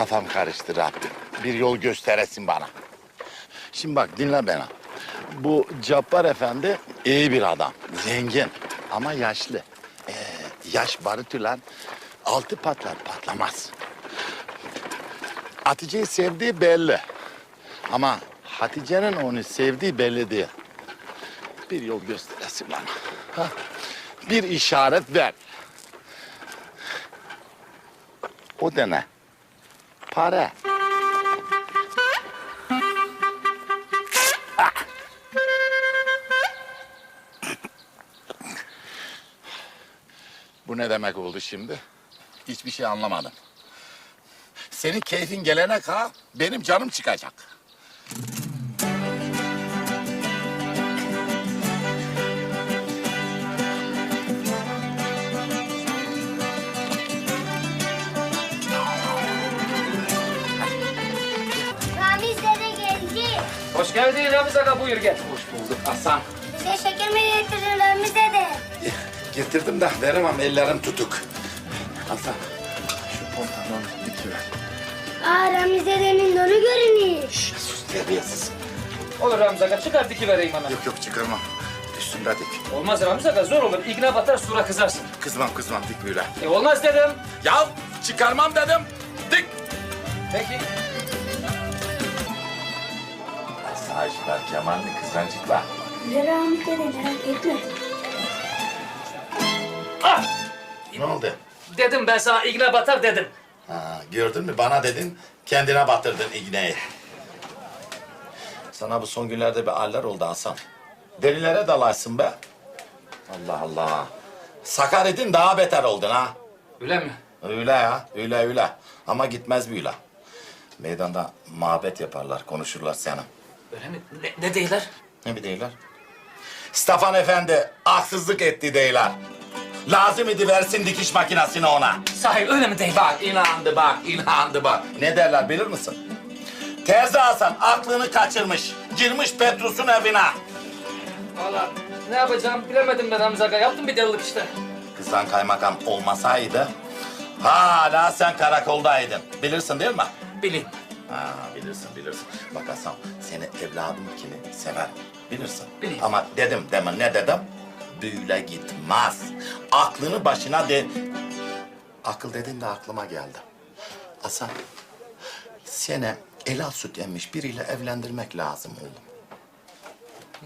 Kafam karıştı Rabbim. Bir yol gösteresin bana. Şimdi bak dinle beni. Bu Cabbar Efendi iyi bir adam. Zengin ama yaşlı. Ee, yaş barutülen altı patlar patlamaz. Hatice'yi sevdiği belli. Ama Hatice'nin onu sevdiği belli değil. Bir yol gösteresin bana. Ha? Bir işaret ver. O da ne? Para. Ah! Bu ne demek oldu şimdi? Hiçbir şey anlamadım. Senin keyfin gelene kadar benim canım çıkacak. Hoş geldin Ramiz Aga buyur gel. Hoş bulduk Hasan. Bize şeker mi getirdin Ramiz dede? Getirdim de veremem ellerim tutuk. Hasan şu pantolonu dikiver. Aa Ramiz dedenin donu görünüyor. Şş, sus terbiyesiz. Olur Ramiz Aga çıkar diki vereyim bana. Yok yok çıkarmam. Üstümde dik. Olmaz Ramiz Aga zor olur. İğne batar sura kızarsın. Kızmam kızmam dik böyle. E olmaz dedim. Ya çıkarmam dedim. Dik. Peki. Sağcılar, kemanlı kızancıklar. Ramiz dede merak etme. Ah! Ne oldu? Dedim ben sana iğne batar dedim. Ha, gördün mü? Bana dedin, kendine batırdın iğneyi. Sana bu son günlerde bir haller oldu Hasan. Delilere dalaysın be. Allah Allah. Sakar edin daha beter oldun ha. Öyle mi? Öyle ya, öyle öyle. Ama gitmez böyle. Meydanda mabet yaparlar, konuşurlar seni. Öyle mi? Ne, ne değiller? Ne bir deyler? Stefan Efendi haksızlık etti deyler. Lazım idi versin dikiş makinesini ona. Sahi öyle mi değil? Bak inandı bak, inandı bak. Ne derler bilir misin? Terzi Hasan aklını kaçırmış. Girmiş Petrus'un evine. Valla ne yapacağım bilemedim ben Ramiz Aga. Yaptım bir delilik işte. Kızdan kaymakam olmasaydı hala sen karakoldaydın. Bilirsin değil mi? Bilin. Ha bilirsin bilirsin. Bak Hasan seni evladım kimi sever. Bilirsin. Bileyim. Ama dedim demin ne dedim? Böyle gitmez. Aklını başına de... Akıl dedin de aklıma geldi. Hasan seni helal süt emmiş biriyle evlendirmek lazım oğlum.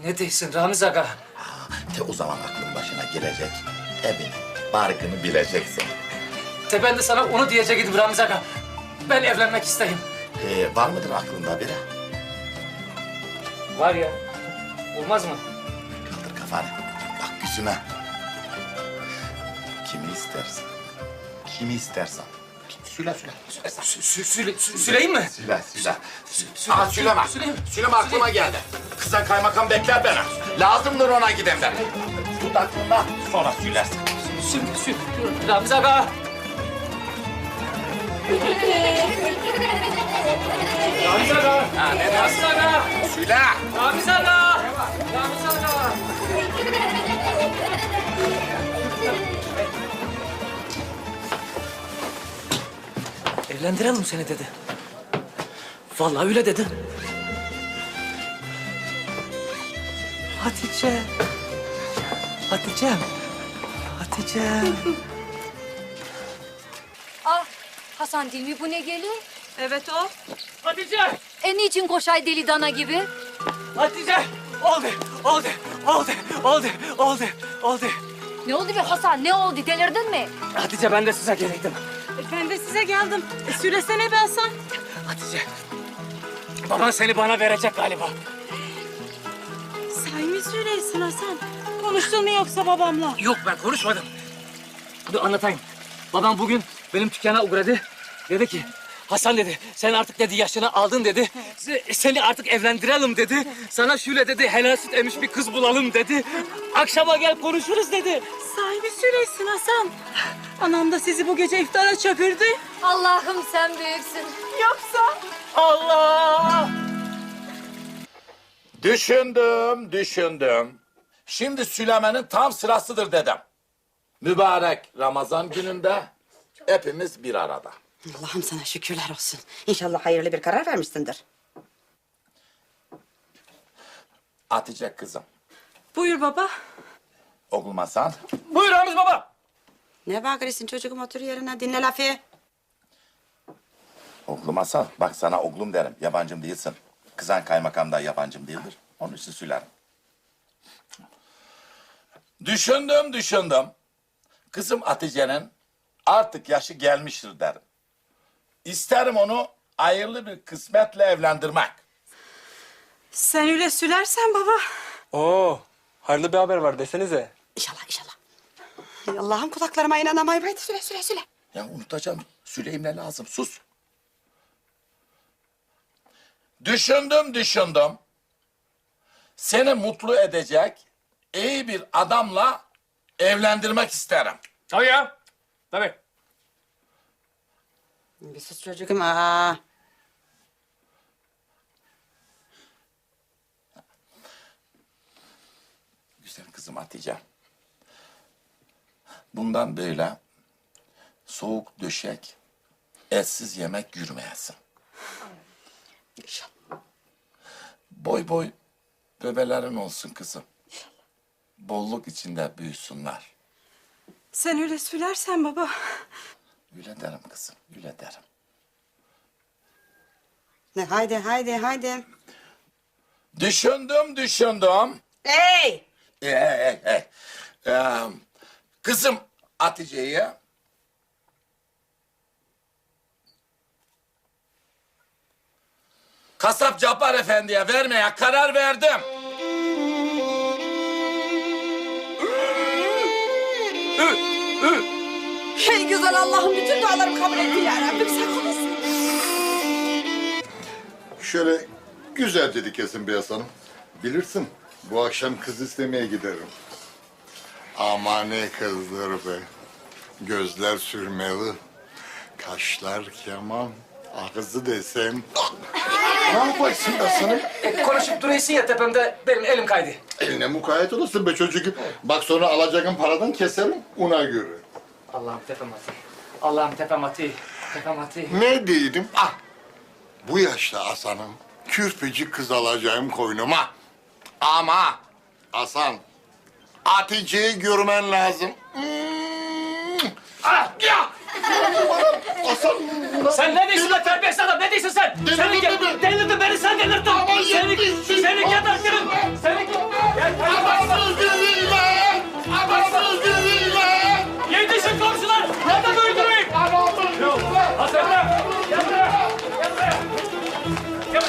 Ne değilsin Ramiz Aga? Ha, te o zaman aklın başına gelecek. Evini, barkını bileceksin. Te ben de sana onu diyecektim Ramiz Aga. Ben evlenmek isteyim. Ee, var mıdır aklında biri? Var ya. Olmaz mı? Kaldır kafanı. Bak yüzüme. Kimi istersen. Kimi istersen. Süle süle. Sü, sü, süle, sü, süleyim mi? Süle süle. Sü- Aa süleme. Süleyim. Süleme aklıma geldi. Kızan kaymakam bekler beni. Lazımdır ona gidem ben. Tut aklında sonra sülersin. Sü, sü, Ramiz Aga. Ramiz Aga. Ha ne Ramiz Aga. Süle. Ramiz Aga. Ramiz Aga. Evlendirelim seni dedi. Vallahi öyle dedi. Hatice. Hatice'm. Hatice'm. Ah Hasan değil mi bu ne geliyor? Evet o. Hatice. E niçin koşay deli dana gibi? Hatice. Oldu. Oldu. Oldu. Oldu. Oldu. Oldu. Ne oldu be Hasan ne oldu delirdin mi? Hatice ben de size geleydim. E, ben de size geldim. E, söylesene be Hasan. Hatice. Baban seni bana verecek galiba. Say mı söyleysin Hasan? Konuştun mu yoksa babamla? Yok ben konuşmadım. Dur anlatayım. Babam bugün benim dükkana uğradı. Dedi ki Hasan dedi sen artık dedi yaşını aldın dedi. Se- Seni artık evlendirelim dedi. Sana şöyle dedi helal süt emmiş bir kız bulalım dedi. Akşama gel konuşuruz dedi. Sahibi söylesin Hasan. Anam da sizi bu gece iftara çöpürdü. Allah'ım sen büyüksün. Yoksa? Allah! Düşündüm, düşündüm. Şimdi Süleyman'ın tam sırasıdır dedim. Mübarek Ramazan gününde hepimiz bir arada. Allah'ım sana şükürler olsun. İnşallah hayırlı bir karar vermişsindir. Hatice kızım. Buyur baba. Oğlum Hasan. Buyur Ramiz baba. Ne bakıyorsun çocuğum otur yerine dinle lafı. Oğlum Hasan. Bak sana oğlum derim. Yabancım değilsin. Kızan kaymakam da yabancım değildir. Onun için söylerim. Düşündüm düşündüm. Kızım Hatice'nin artık yaşı gelmiştir derim. İsterim onu hayırlı bir kısmetle evlendirmek. Sen öyle söylersen baba. Oo, hayırlı bir haber var desenize. İnşallah inşallah. Ay Allah'ım kulaklarıma inanamayayım. Haydi söyle söyle söyle. Ya unutacağım. Süleyim ne lazım? Sus. Düşündüm düşündüm. Seni mutlu edecek iyi bir adamla evlendirmek isterim. Tabii ya. Tabii. Bir sus çocuğum. Aa. Güzel kızım Hatice. Bundan böyle soğuk döşek, etsiz yemek yürümeyesin. İnşallah. Boy boy bebelerin olsun kızım. Bolluk içinde büyüsünler. Sen öyle söylersen baba. Öyle derim kızım, öyle derim. Ne haydi haydi haydi. Düşündüm düşündüm. Hey! Ee, ee, ee. Ee, kızım Hatice'yi Kasap Cabbar Efendi'ye vermeye karar verdim. Hey güzel Allah'ım bütün dualarımı kabul etti ya Rabbim sen konuş. Şöyle güzelce dikesin Beyaz Hanım. Bilirsin bu akşam kız istemeye giderim. Ama ne kızdır be. Gözler sürmeli. Kaşlar keman. Ağzı desem. ne yaparsın Beyaz Hanım? E, konuşup duruyorsun ya tepemde benim elim kaydı. Eline mukayyet olasın be çocuk. Bak sonra alacağın paradan keserim ona göre. Allah'ım tepem atı. Allah'ım. Tepem atı. Ne dedim? Ah! Bu yaşta Hasan'ım kürpecik kız alacağım koynuma. Ama Hasan Hatice'yi görmen lazım. Hmm. Ah! Ya! Hasan! Sen ne diyorsun lan terbiyesiz adam? Ne diyorsun sen? Delirdin Seni ge- delirdin beni sen delirdin. Ama Seni, yetmişsin.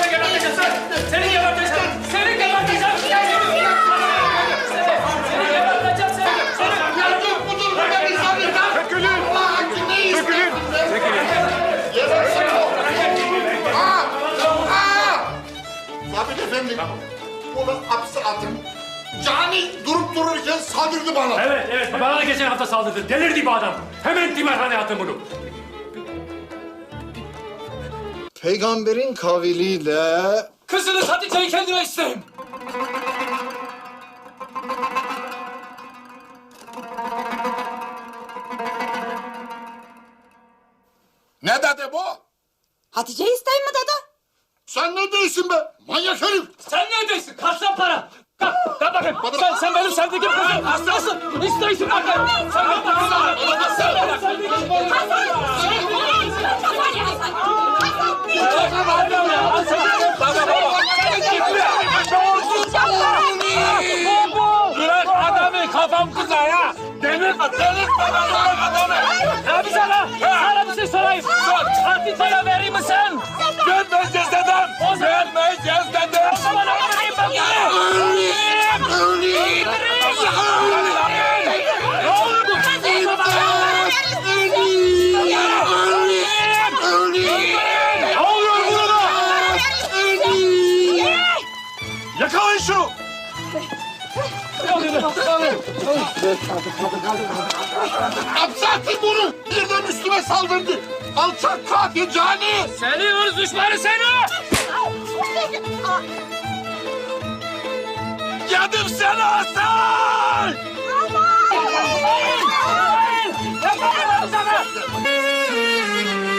Buraya geberteceğim sen. Seni geberteceğim. Seni geberteceğim. Seni seni geberteceğim seni. Seni Yardım budur bu beni sanırım! Çekilin! Allah için ne istiyorsun? Çekilin! O! Aa! Aa! Sabit efendim, onu hapse atın. Cani durup dururken saldırdı bana. Evet, evet. Bana da geçen hafta saldırdı. Delirdi bu adam. Hemen timarhaneye atın bunu. Peygamberin kavliyle Kızınız Hatice'yi kendine isteyin. Ne dedi bu? Hatice'yi isteyeyim mi dede? sen ne diyorsun be? Manyak herif! Sen ne diyorsun? Kaç lan para? Kalk, kalk bakayım. Sen, sen benim sevdiğim kızım. Nasıl? İstiyorsun bakayım. Sen benim kızım. Sen benim sevdiğim kızım. Ne bize lan? Sana bir şey sorayım. Sor. Hatice'ye vereyim mi sen? Vermeyeceğiz dedem. Vermeyeceğiz dedem. O zaman öldüreyim ben bunu. Öldüreyim. Ne olur bu? Ne oluyor burada? Yakalayın şunu. Abzaki bunu birden üstüme saldırdı. Alçak katil cani. Seni hırs düşmanı seni. Yadım seni Hasan. Aman. Aman. Aman.